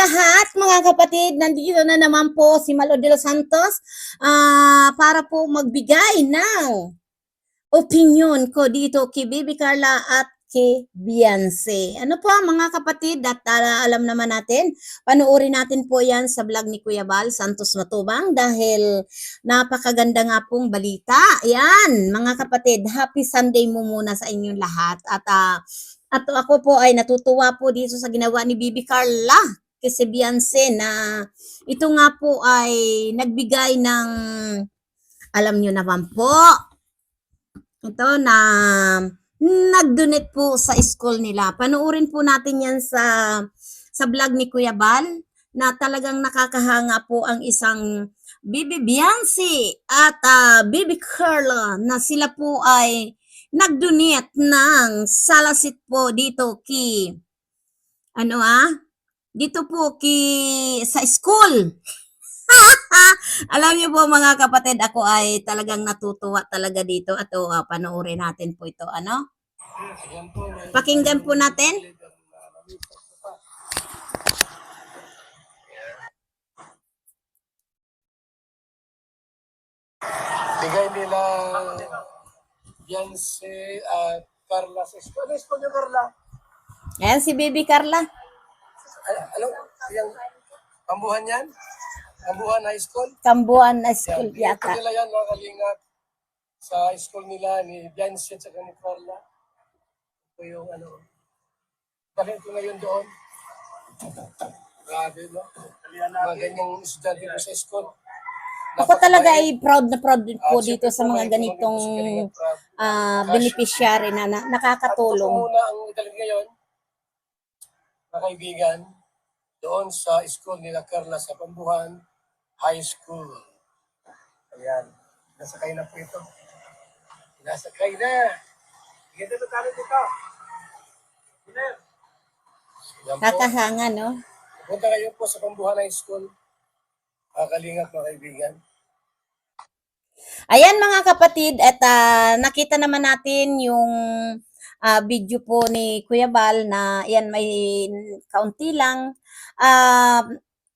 lahat, mga kapatid. Nandito na naman po si Malo de los Santos ah, para po magbigay ng opinion ko dito kay Baby Carla at kay Beyonce. Ano po mga kapatid at ah, alam naman natin, panuorin natin po yan sa vlog ni Kuya Bal Santos Matubang dahil napakaganda nga pong balita. Yan, mga kapatid, happy Sunday mo muna sa inyong lahat. At ah, at ako po ay natutuwa po dito sa ginawa ni Bibi Carla kasi Beyonce na ito nga po ay nagbigay ng alam nyo naman po ito na nag-donate po sa school nila. Panuorin po natin yan sa sa vlog ni Kuya Bal na talagang nakakahanga po ang isang Bibi Beyonce at ah, Bibi Carla na sila po ay nag-donate ng salasit po dito ki ano ah dito po ki sa school. Alam niyo po mga kapatid ako ay talagang natutuwa talaga dito. At ah, panoorin natin po ito ano? Pakinggan po natin. Bigay nila Beyonce at Carla. Sa school. School niyo, Carla? ayan si Bibi Carla Ano? Yung Pambuhan yan? Pambuhan High School? Na Yan. school Bigay yata nila yan, mga kalingap. Sa school nila ni Beyonce at saka ni Carla. Ito yung ano. Dahil ko ngayon doon. Grabe, no? Mga ganyang estudyante ko sa school. ako talaga ay proud na proud po dito sa mga ganitong ah, beneficiary na, na At ito nakakatulong muna ang talaga ngayon, mga kaibigan, doon sa school nila Carla sa Pambuhan High School. Ayan. Nasakay na po ito. Nasakay na. Ganda na tayo dito. Po. Nakakahanga, no? Punta kayo po sa Pambuhan High School. Kakalingap mga kaibigan. Ayan mga kapatid, at ah, nakita naman natin yung ah, video po ni Kuya Bal na yan may kaunti lang. Ah,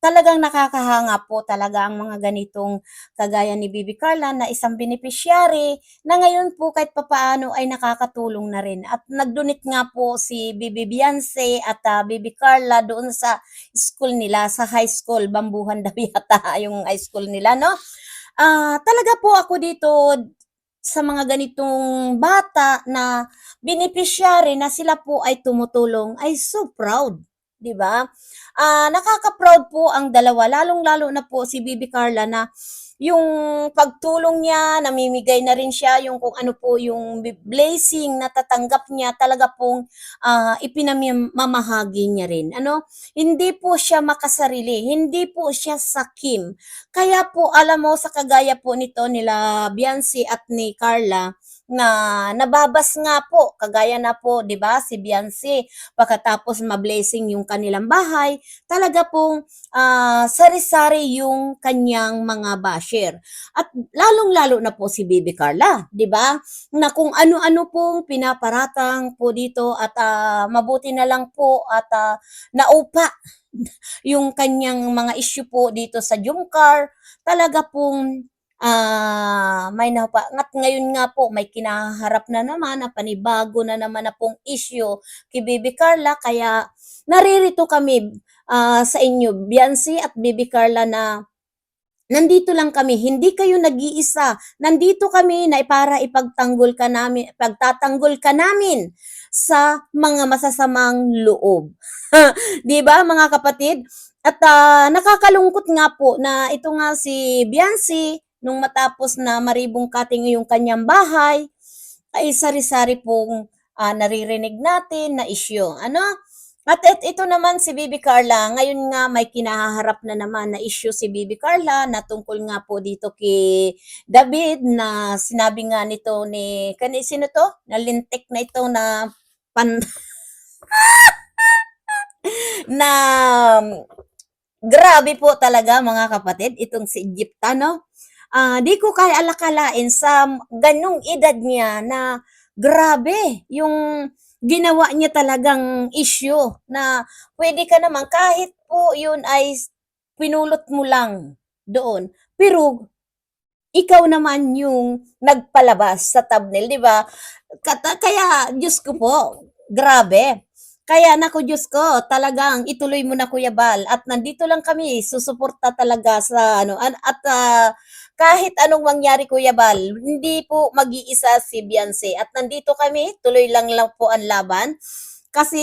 talagang nakakahanga po talaga ang mga ganitong kagaya ni Bibi Carla na isang beneficiary na ngayon po kahit papaano ay nakakatulong na rin. At nagdonate nga po si Bibi Beyonce at ah, Bibi Carla doon sa school nila, sa high school, Bambuhan daw yata yung high school nila, no? Ah, talaga po ako dito sa mga ganitong bata na beneficiary na sila po ay tumutulong ay so proud, 'di ba? Ah, nakaka-proud po ang dalawa, lalong-lalo na po si Bibi Carla na yung pagtulong niya, namimigay na rin siya yung kung ano po yung blessing na tatanggap niya, talaga pong ah, ipinamamahagi niya rin. Ano? Hindi po siya makasarili, hindi po siya sakim. Kaya po, alam mo, sa kagaya po nito nila Beyonce at ni Carla, na nababas nga po, kagaya na po, 'di ba, si Beyonce, pagkatapos ma-blessing yung kanilang bahay, talaga pong ah, sari-sari yung kanyang mga basher. At lalong-lalo na po si Bibi Carla, 'di ba? Na kung ano-ano pong pinaparatang po dito at ah, mabuti na lang po at ah, naupa yung kanyang mga issue po dito sa Jumcar, talaga pong ah may napa, at ngayon nga po may kinaharap na naman na panibago na naman na pong issue kay Bibi Carla kaya naririto kami ah, sa inyo Biancy at Bibi Carla na nandito lang kami, hindi kayo nag-iisa. Nandito kami na para ipagtanggol ka namin, pagtatanggol ka namin sa mga masasamang loob. 'Di ba mga kapatid? At ah, nakakalungkot nga po na ito nga si Biancy nung matapos na maribong kating yung kanyang bahay ay sari-sari pong ah, naririnig natin na issue. Ano? At et- ito naman si Bibi Carla, ngayon nga may kinaharap na naman na issue si Bibi Carla na tungkol nga po dito kay David na sinabi nga nito ni, kani, sino to? Nalintik na ito na pan, na grabe po talaga mga kapatid itong si Egyptano. Ah, di ko kaya alakalain sa ganong edad niya na grabe yung ginawa niya talagang issue na pwede ka naman kahit po yun ay pinulot mo lang doon. Pero ikaw naman yung nagpalabas sa thumbnail, di ba? Kaya, Diyos ko po, grabe. Kaya naku Diyos ko, talagang ituloy mo na Kuya Bal at nandito lang kami, susuporta talaga sa ano an- at ah, kahit anong mangyari Kuya Bal, hindi po mag-iisa si Beyonce at nandito kami, tuloy lang lang po ang laban. Kasi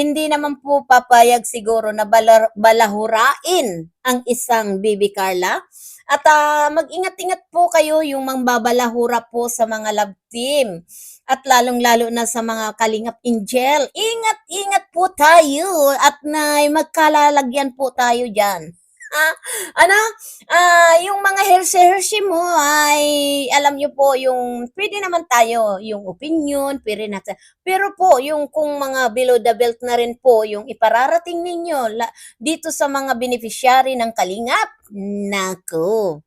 hindi naman po papayag siguro na bala- balahurain ang isang Bibi Carla. At ah, mag-ingat-ingat po kayo yung mambabalahura po sa mga love team. At lalong-lalo na sa mga kalingap angel. Ingat-ingat po tayo at na magkalalagyan po tayo dyan. Ano? Ah, yung mga herse-herse mo ay alam niyo po yung pwede naman tayo yung opinion, pwede natin. Pero po yung kung mga below the belt na rin po yung ipararating ninyo la, dito sa mga beneficiary ng Kalingap. Nako.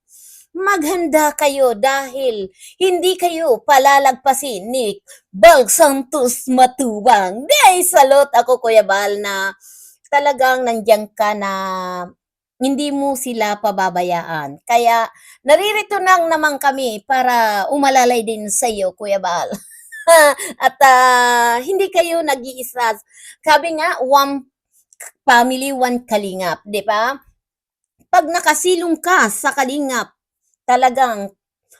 Maghanda kayo dahil hindi kayo palalagpasin ni Bal Santos Matubang. Day, salot ako Kuya Bal na talagang nandiyan ka na hindi mo sila pababayaan. Kaya naririto lang naman kami para umalalay din sa iyo, Kuya Bal. At ah, hindi kayo nag-iisa. Sabi nga, one family, one kalingap, di ba? Pag nakasilong ka sa kalingap, talagang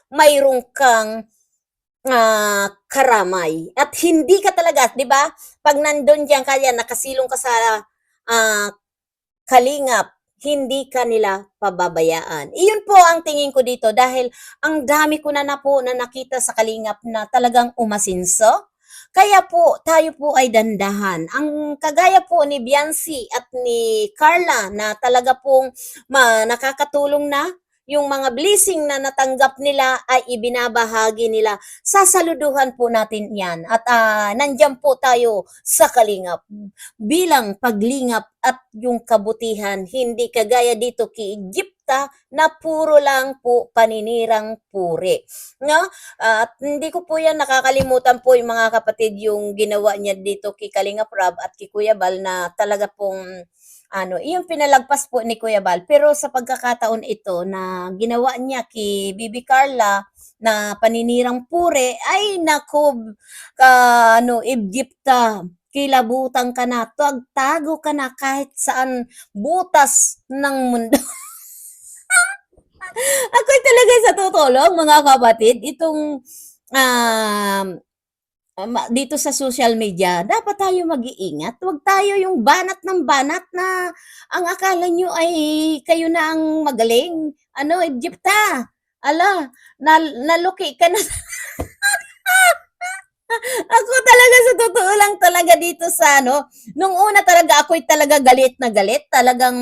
mayroong kang ah, karamay. At hindi ka talaga, di ba? Pag nandun diyan kaya nakasilong ka sa ah, kalingap, hindi ka nila pababayaan. Iyon po ang tingin ko dito dahil ang dami ko na na po na nakita sa kalingap na talagang umasinso. Kaya po, tayo po ay dandahan. Ang kagaya po ni Biancy at ni Carla na talaga pong ma, nakakatulong na yung mga blessing na natanggap nila ay ibinabahagi nila. Sasaluduhan po natin yan. At ah, nandyan po tayo sa kalingap. Bilang paglingap at yung kabutihan, hindi kagaya dito kay Egypta na puro lang po paninirang puri. No? At hindi ko po yan nakakalimutan po yung mga kapatid yung ginawa niya dito kay Kalinga Prab at kay Kuya Bal na talaga pong ano, yung pinalagpas po ni Kuya Bal. Pero sa pagkakataon ito na ginawa niya kay Bibi Carla na paninirang pure, ay nako, ka, ano, Egypta, kilabutan ka na, tago ka na kahit saan butas ng mundo. Ako'y talaga sa tutulong, mga kapatid, itong um, ma- dito sa social media, dapat tayo mag-iingat. Huwag tayo yung banat ng banat na ang akala nyo ay kayo na ang magaling. Ano, Egypta? Ala, nal naluki ka na. Ako talaga sa totoo lang talaga dito sa ano, nung una talaga ako'y talaga galit na galit. Talagang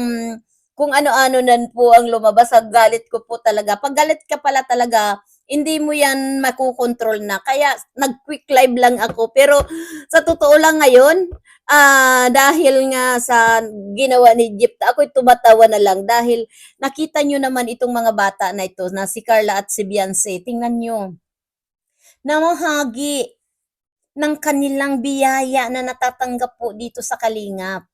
kung ano-ano nan po ang lumabas, ang galit ko po talaga. Pag galit ka pala talaga, hindi mo yan makukontrol na. Kaya nag-quick live lang ako. Pero sa totoo lang ngayon, ah dahil nga sa ginawa ni Jeep, ako'y tumatawa na lang dahil nakita nyo naman itong mga bata na ito, na si Carla at si Beyonce. Tingnan nyo. Namahagi ng kanilang biyaya na natatanggap po dito sa Kalingap.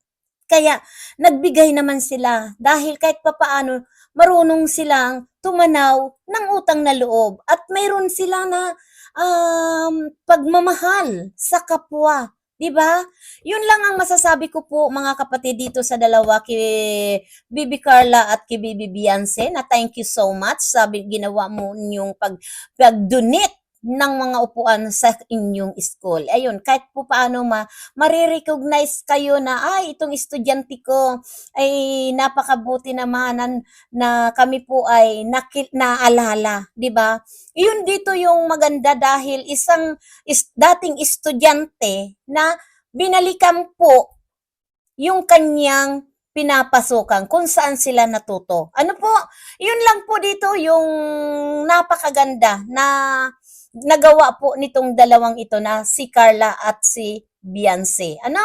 Kaya nagbigay naman sila dahil kahit papaano marunong silang tumanaw ng utang na loob at mayroon sila na um, pagmamahal sa kapwa. 'Di ba? Yun lang ang masasabi ko po mga kapatid dito sa dalawa kay Bibi Carla at kay Bibi Beyonce na thank you so much sa ginawa mo yung pag pag-donate ng mga upuan sa inyong school. Ayun, kahit po paano ma marirecognize kayo na ay itong estudyante ko ay napakabuti naman na, na kami po ay nakil, naalala, 'di ba? Iyon dito yung maganda dahil isang is, dating estudyante na binalikan po yung kanyang pinapasukan kung saan sila natuto. Ano po? Yun lang po dito yung napakaganda na nagawa po nitong dalawang ito na si Carla at si Beyonce. Ano?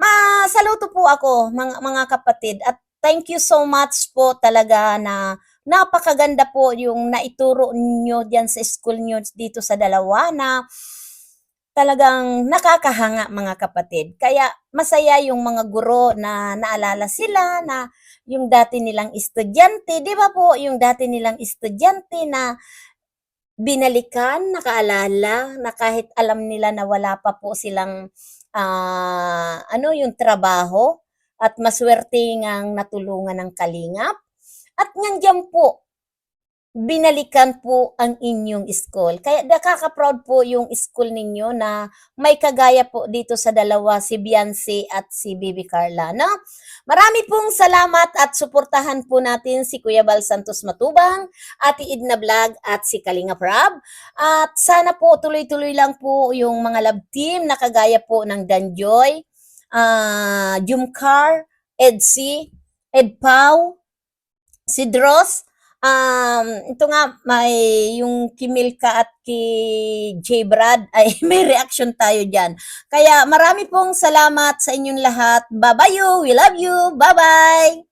Masaluto po ako mga, mga kapatid at thank you so much po talaga na napakaganda po yung naituro niyo diyan sa school niyo dito sa dalawa na talagang nakakahanga mga kapatid. Kaya masaya yung mga guro na naalala sila na yung dati nilang estudyante, di ba po, yung dati nilang estudyante na binalikan, nakaalala, na kahit alam nila na wala pa po silang ah, ano yung trabaho at maswerte ngang natulungan ng kalingap. At nandiyan po, binalikan po ang inyong school. Kaya nakaka-proud po yung school ninyo na may kagaya po dito sa dalawa, si Beyonce at si Bibi Carla. No? Marami pong salamat at suportahan po natin si Kuya Bal Santos Matubang, Ate Idna Vlog at si Kalinga Prab. At sana po tuloy-tuloy lang po yung mga love team na kagaya po ng Danjoy, uh, Jumcar, Edsi, Ed Pau, si Dross, um, ito nga, may yung Kimilka at ki J. Brad, ay may reaction tayo dyan. Kaya marami pong salamat sa inyong lahat. Bye-bye you. We love you. Bye-bye.